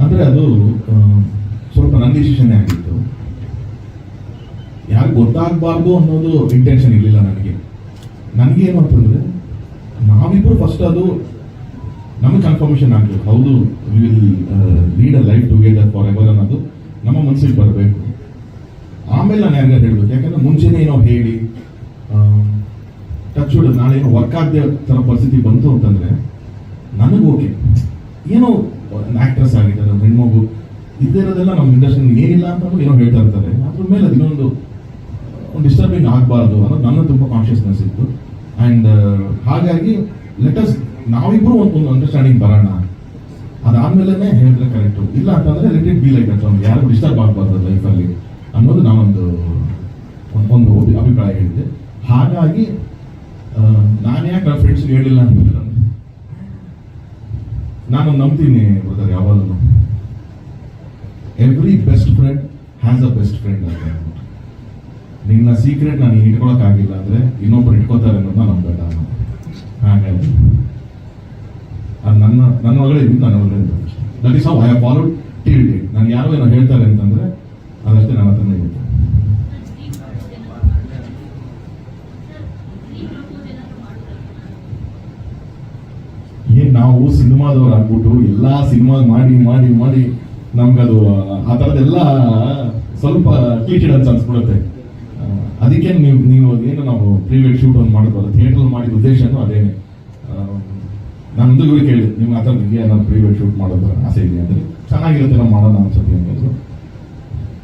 ಅಂದ್ರೆ ಅದು ಸ್ವಲ್ಪ ನನ್ನ ಡಿಸಿಷನ್ ಆಗಿತ್ತು. ಯಾರು ಗೊತ್ತಾಗಬಾರ್ದು ಅನ್ನೋದು ಇಂಟೆನ್ಷನ್ ಇರಲಿಲ್ಲ ನನಗೆ. ನನಗೆ ಏನು ಅಂತಂದ್ರೆ ನಾವಿಬ್ಬರು ಫಸ್ಟ್ ಅದು ನಮಗೆ ಕನ್ಫರ್ಮೇಷನ್ ಆಗಬೇಕು. ಹೌದು we will lead a life together forever ಅನ್ನೋದು ನಮ್ಮ ಮನಸ್ಸಿಗೆ ಬರಬೇಕು. ಆಮೇಲೆ ನಾನು ಯಾರಿಗಾರು ಹೇಳಬೇಕು? ಯಾಕಂದ್ರೆ ಮುಂಚೆನೇ ಏನೋ ಹೇಳಿ ಟಚ್ ಹುಡ್ ನಾಳೆ ವರ್ಕ್ ಆಗದೆ ಥರ ಪರಿಸ್ಥಿತಿ ಬಂತು ಅಂತಂದ್ರೆ ನನಗೆ ಓಕೆ ಏನೋ ಆಕ್ಟ್ರೆಸ್ ಆಗಿದ್ದಾರೆ, ನಮ್ಮ ಹೆಣ್ಮಗು. ಇದ್ದಿರೋದೆಲ್ಲ ನಮ್ಮ ಇಂಡಸ್ಟ್ರಿ ಏನಿಲ್ಲ ಅಂತ ಏನೋ ಹೇಳ್ತಾ ಇರ್ತಾರೆ. ಅದ್ರ ಮೇಲೆ ಅದು ಇನ್ನೊಂದು, ಒಂದು ಡಿಸ್ಟರ್ಬಿಂಗ್ ಆಗಬಾರ್ದು ಅನ್ನೋದು ನನ್ನ ತುಂಬ ಕಾನ್ಷಿಯಸ್ನೆಸ್ ಇತ್ತು. ಆ್ಯಂಡ್ ಹಾಗಾಗಿ ಲೆಟಸ್ ನಾವಿಬ್ರು ಒಂದು ಒಂದು ಅಂಡರ್ಸ್ಟ್ಯಾಂಡಿಂಗ್ ಬರೋಣ. ಅದಾದ್ಮೇಲೆ ಹೇಳಿದ್ರೆ ಕರೆಕ್ಟು ಇಲ್ಲ ಅಂತಂದ್ರೆ let it be like that ಒಂದು ಯಾರಿಗೂ ಡಿಸ್ಟರ್ಬ್ ಆಗಬಾರ್ದು ಲೈಫಲ್ಲಿ ಅನ್ನೋದು ನಾನೊಂದು, ಒಂದು ಅಭಿಪ್ರಾಯ ಹೇಳಿದೆ. ಹಾಗಾಗಿ ನಾನು ಯಾಕೆ ನನ್ನ ಫ್ರೆಂಡ್ಸ್ ಹೇಳಿಲ್ಲ ಅಂತ ನಾನು ನಂಬ್ತೀನಿ ಬ್ರದರ್ ಯಾವಾಗಲೂ. Every best friend has a best friend ಅಂತ. ನಿನ್ನ ಸೀಕ್ರೆಟ್ ನಾನು ಇಟ್ಕೊಳಕ್ಕಾಗಿಲ್ಲ ಅಂದ್ರೆ ಇನ್ನೊಬ್ರು ಇಟ್ಕೋತಾರೆ ಅನ್ನೋದನ್ನ ನಂಬೇಡ ನಾನು. ಹಾಗಾಗಿ, ಅದು ನನ್ನ ನನ್ನ ಒಳಗಡೆ ಇದ್ದು ನನ್ನ ಒಳಗಡೆ that is how I followed till date ನಾನು ಯಾರು ಏನೋ ಹೇಳ್ತಾರೆ ಅಂತಂದ್ರೆ ಅದಷ್ಟೇ ನನ್ನ ಹತ್ರನೇ ಇರುತ್ತೆ ಏನ್ ನಾವು ಸಿನಿಮಾದವ್ರು ಆಗ್ಬಿಟ್ಟು ಎಲ್ಲಾ ಸಿನಿಮಾ ಮಾಡಿ ಮಾಡಿ ಮಾಡಿ ನಮ್ಗದು, ಆ ಥರದ್ದೆಲ್ಲ ಸ್ವಲ್ಪ ಕೀಟಿಡ್ ಅಂತ ಅನ್ಸ್ಬಿಡುತ್ತೆ ಅದಕ್ಕೆ ನೀವು ನೀವು ಏನು ನಾವು ಪ್ರೀವಿಯಡ್ ಶೂಟ್ ಒಂದು ಮಾಡಿದ್ವಲ್ಲ ಥಿಯೇಟರ್ ಮಾಡಿದ ಉದ್ದೇಶನೂ ಅದೇನೆ. ನಂದು ಇವ್ರು ಕೇಳಿ ನಿಮ್ಗೆ ಆ ಥರ ಇದೆಯಾ ನಾನು ಪ್ರೀವಿಯಡ್ ಶೂಟ್ ಮಾಡೋದು ಆಸೆ ಇದೆ ಅಂದರೆ ಚೆನ್ನಾಗಿರುತ್ತೆ ನಾವು ಮಾಡೋಣ ಅನ್ಸುತ್ತೆ ಅಂದ್ರು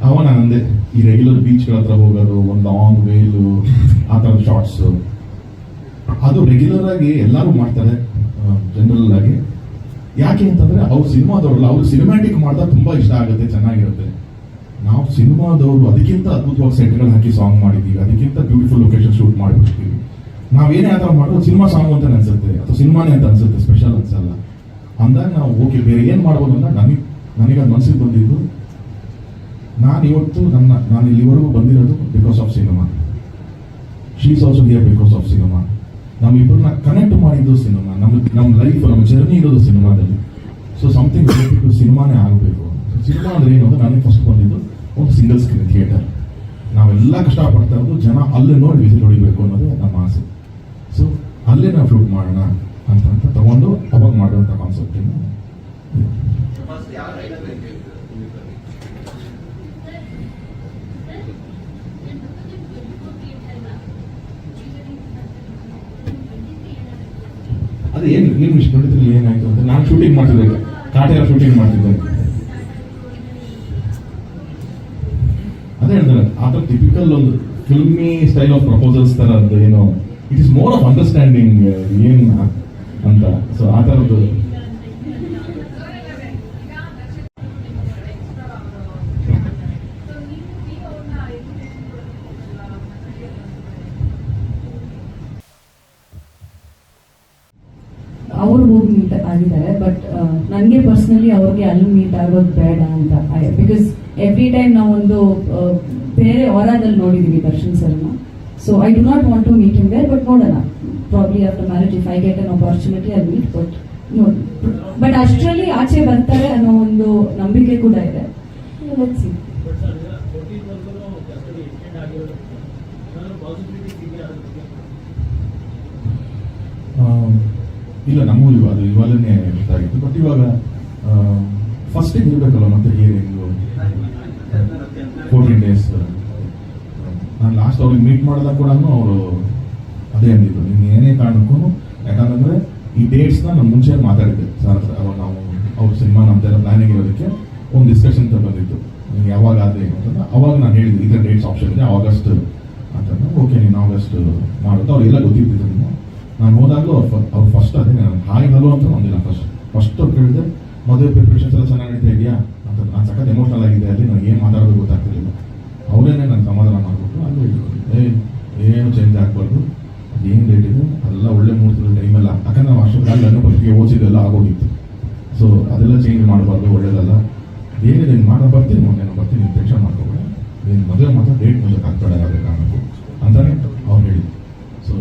ಅವ ನಾನು ಅಂದೆ ಈ ರೆಗ್ಯುಲರ್ ಬೀಚ್ಗಳ ಹತ್ರ ಹೋಗೋದು, ಒಂದು ಲಾಂಗ್ ವೇಲು ಆ ಥರದ ಶಾರ್ಟ್ಸು ಅದು ರೆಗ್ಯುಲರ್ ಆಗಿ ಎಲ್ಲರೂ ಮಾಡ್ತಾರೆ. ಜನರಲ್ ಆಗಿ ಯಾಕೆ ಅಂತಂದ್ರೆ ಅವ್ರು ಸಿನಿಮಾದವ್ರಲ್ಲ, ಅವ್ರು ಸಿನಿಮ್ಯಾಟಿಕ್ ಮಾಡಿದಾಗ ತುಂಬಾ ಇಷ್ಟ ಆಗುತ್ತೆ, ಚೆನ್ನಾಗಿರುತ್ತೆ. ನಾವು ಸಿನಿಮಾದವರು, ಅದಕ್ಕಿಂತ ಅದ್ಭುತವಾಗಿ ಸೆಟ್ಗಳು ಹಾಕಿ ಸಾಂಗ್ ಮಾಡಿದ್ದೀವಿ ಅದಕ್ಕಿಂತ ಬ್ಯೂಟಿಫುಲ್ ಲೊಕೇಶನ್ ಶೂಟ್ ಮಾಡಿಬಿಡ್ತೀವಿ. ನಾವೇನೇ ಆ ಥರ ಮಾಡೋದು ಸಿನಿಮಾ ಸಾಂಗ್ ಅಂತ ಅನ್ಸುತ್ತೆ, ಅಥವಾ ಸಿನಿಮಾನೇ ಅಂತ ಅನ್ಸುತ್ತೆ ಸ್ಪೆಷಲ್ ಅನ್ಸಲ್ಲ. ಅಂದಾಗ ನಾವು, ಓಕೆ, ಬೇರೆ ಏನು ಮಾಡ್ಬೋದು ಅಂತ ನನಗೆ ನನಗೆ ಅದು ಮನಸ್ಸಿಗೆ ಬಂದಿದ್ದು, ನಾನು ಇವತ್ತು ನನ್ನ, ನಾನು ಇಲ್ಲಿವರೆಗೂ ಬಂದಿರೋದು because of cinema she's also here because of cinema ಮಾಡಿದ್ದು ಸಿನಿಮಾ. ನಮ್ಮ ನಮ್ಮ ಲೈಫ್ ನಮ್ಮ ಜರ್ನಿ ಇರೋದು ಸಿನಿಮಾದಲ್ಲಿ. ಸೊ ಸಮಥಿಂಗ್ ರಿಲೇಟೆಡ್ ಸಿನಿಮಾನೇ ಆಗಬೇಕು. ಸಿನಿಮಾ ಅಂದ್ರೆ ಏನು ಅಂದ್ರೆ ನನಗೆ ಫಸ್ಟ್ ಬಂದಿದ್ದು ಒಂದು ಸಿಂಗಲ್ ಸ್ಕ್ರೀನ್ ಥಿಯೇಟರ್ ನಾವೆಲ್ಲ ಕಷ್ಟಪಡ್ತಾ ಇರೋದು ಜನ ಅಲ್ಲೇ ನೋಡಿ ವಿಸಿಲ್ ಹೊಡಿಬೇಕು ಅನ್ನೋದು ನಮ್ಮ ಆಸೆ. ಸೊ ಅಲ್ಲೇ ನಾವು ಶೂಟ್ ಮಾಡೋಣ ಅಂತ ಅಂತ ತಗೊಂಡು ಅವಾಗ ಮಾಡುವಂಥ ಕಾನ್ಸೆಪ್ಟ್ ಅದೇ ಏನು ವಿಷಯ ನೋಡಿದ್ರೆ ಏನಾಯ್ತು ಅಂತ ನಾನು ಶೂಟಿಂಗ್ ಮಾಡ್ತಿದ್ದೆ ಕಾಟೆಲ್ಲ ಶೂಟಿಂಗ್ ಮಾಡ್ತಿದ್ದೆ ಅದೇ ಹೇಳ್ತಾರೆ ಆ ಥರ ಟಿಪಿಕಲ್ ಒಂದು ಫಿಲ್ಮಿ ಸ್ಟೈಲ್ ಆಫ್ ಪ್ರಪೋಸಲ್ಸ್ ತರ ಅದು ಏನೋ. It is more of understanding ಏನು ಅಂತ. ಸೊ ಆ ಥರದ್ದು ಅವ್ರು ಹೋಗಿ ಮೀಟ್ ಆಗಿದ್ದಾರೆ ಬಟ್ ನನಗೆ ಪರ್ಸ್ನಲಿ ಅವ್ರಿಗೆ ಅಲ್ಲಿ ಮೀಟ್ ಆಗೋದು ಬೇಡ ಅಂತ ಬಿಕಾಸ್ ಎವ್ರಿ ಟೈಮ್ ನಾವೊಂದು ಬೇರೆ ಹೊರದಲ್ಲಿ ನೋಡಿದ್ದೀವಿ ದರ್ಶನ್ ಸರ್ನ so I do not want to meet in there but ನೋಡೋಣ. Probably after marriage if I get an opportunity I meet but ನೋಡಿ ಬಟ್ ಅಷ್ಟರಲ್ಲಿ ಆಚೆ ಬರ್ತಾರೆ ಅನ್ನೋ ಒಂದು ನಂಬಿಕೆ ಕೂಡ ಇದೆ. Let's ಇಲ್ಲ ನಮಗೂ ಅದು ಇವಾಗಲೇ ಗೊತ್ತಾಗಿತ್ತು. ಬಟ್ ಇವಾಗ ಫಸ್ಟಿಗೆ ಇರಬೇಕಲ್ಲ ಮತ್ತೆ ಹಿಯರಿಂಗು ಫೋರ್ಟೀನ್ ಡೇಸ್ ನಾನು ಲಾಸ್ಟ್ ಅವ್ರಿಗೆ ಮೀಟ್ ಮಾಡಿದಾಗ ಕೂಡ ಅವರು ಅದೇ ಅಂದಿದ್ದು ನೀನು ಏನೇ ಕಾರಣಕ್ಕೂ ಯಾಕಂತಂದ್ರೆ ಈ ಡೇಟ್ಸ್ನ ನಾನು ಮುಂಚೆ ಮಾತಾಡಿದ್ದೆ. ಸರ್ ಅವಾಗ ನಾವು, ಅವ್ರ ಸಿನಿಮಾ ನಮ್ದೆಲ್ಲ ಪ್ಲಾನಿಂಗ್ ಇರೋದಕ್ಕೆ ಒಂದು ಡಿಸ್ಕಷನ್ ಬಂದಿತ್ತು ನೀನು ಯಾವಾಗ ಆದರೆ ಅಂತಂದ್ರೆ ಅವಾಗ ನಾನು ಹೇಳಿದ್ದೆ ಇದರ ಡೇಟ್ಸ್ ಆಪ್ಷನ್ ಇದೆ ಆಗಸ್ಟ್ ಅಂತಂದ್ರೆ ಓಕೆ, ನೀನು ಆಗಸ್ಟ್ ಮಾಡೋದು ಅವ್ರಿಗೆಲ್ಲ ಗೊತ್ತಿದ್ದು ನೀನು ಹೋದಾಗಲೂ ಅವ್ರು ಅವ್ರು ಫಸ್ಟ್ ಅದೇ ಹಲೋ ಅಂತ ಬಂದಿಲ್ಲ ಫಸ್ಟ್ ಫಸ್ಟ್ ಕೇಳಿದೆ ಮದುವೆ ಪ್ರಿಪ್ರೇಷನ್ಸ್ ಎಲ್ಲ ಚೆನ್ನಾಗಿ ಇದೆಯಾ ಅಂತ ನಾನು ಸಖತ್ ಎಮೋಷನಲ್ ಆಗಿದೆ ಅಲ್ಲಿ ನನಗೆ ಏನು ಮಾತಾಡೋದು ಗೊತ್ತಾಗ್ತಿರಲಿಲ್ಲ. ಅವರೇನೆ ನಾನು ಸಮಾಧಾನ ಮಾಡಿಬಿಟ್ಟು ಅಲ್ಲಿ ಏ, ಏನು ಚೇಂಜ್ ಆಗಬಾರ್ದು. ಏನು ರೇಟ್ ಇದೆ? ಅದೆಲ್ಲ ಒಳ್ಳೆ ಮೂರು ಟೈಮೆಲ್ಲ ಯಾಕಂದ್ರೆ ನಾವು ಅಷ್ಟೊಂದು ನನ್ನ ಪತ್ರಿಕೆ ಓದಿದ್ದೆಲ್ಲ ಆಗೋಗಿತ್ತು. ಸೊ ಅದೆಲ್ಲ ಚೇಂಜ್ ಮಾಡಬಾರ್ದು, ಒಳ್ಳೇದಲ್ಲ. ಏನಿದೆ ಮಾಡೋ, ಬರ್ತೀನಿ ನಾನು ಬರ್ತೀನಿ ಟೆನ್ಷನ್ ಮಾಡ್ಕೋಬೇಡ. ನೀನು ಮದುವೆ ಮಾತ್ರ ಡೇಟ್ ಹಾಕ್ಬೇಡ ಯಾವುದೇ ಕಾರಣಕ್ಕೂ. ಅಂತಾನೆ ಅವ್ರು ಹೇಳಿದ್ರು. ಸೊ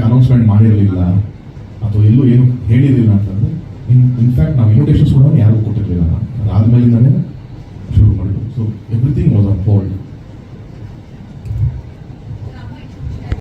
ಅನೌನ್ಸ್ಮೆಂಟ್ ಮಾಡಿರಲಿಲ್ಲ. ಅಥವಾ ಎಲ್ಲೂ ಏನು ಹೇಳಿರಲಿಲ್ಲ ಅಂತಂದ್ರೆ, ಇನ್ ಇನ್ಫ್ಯಾಕ್ಟ್ ನಾವು ಇನ್ವಿಟೇಷನ್ಸ್ ಕೂಡ ಯಾರಿಗೂ ಕೊಟ್ಟಿರಲಿಲ್ಲ. ಅದಾದ್ಮೇಲಿಂದನೇ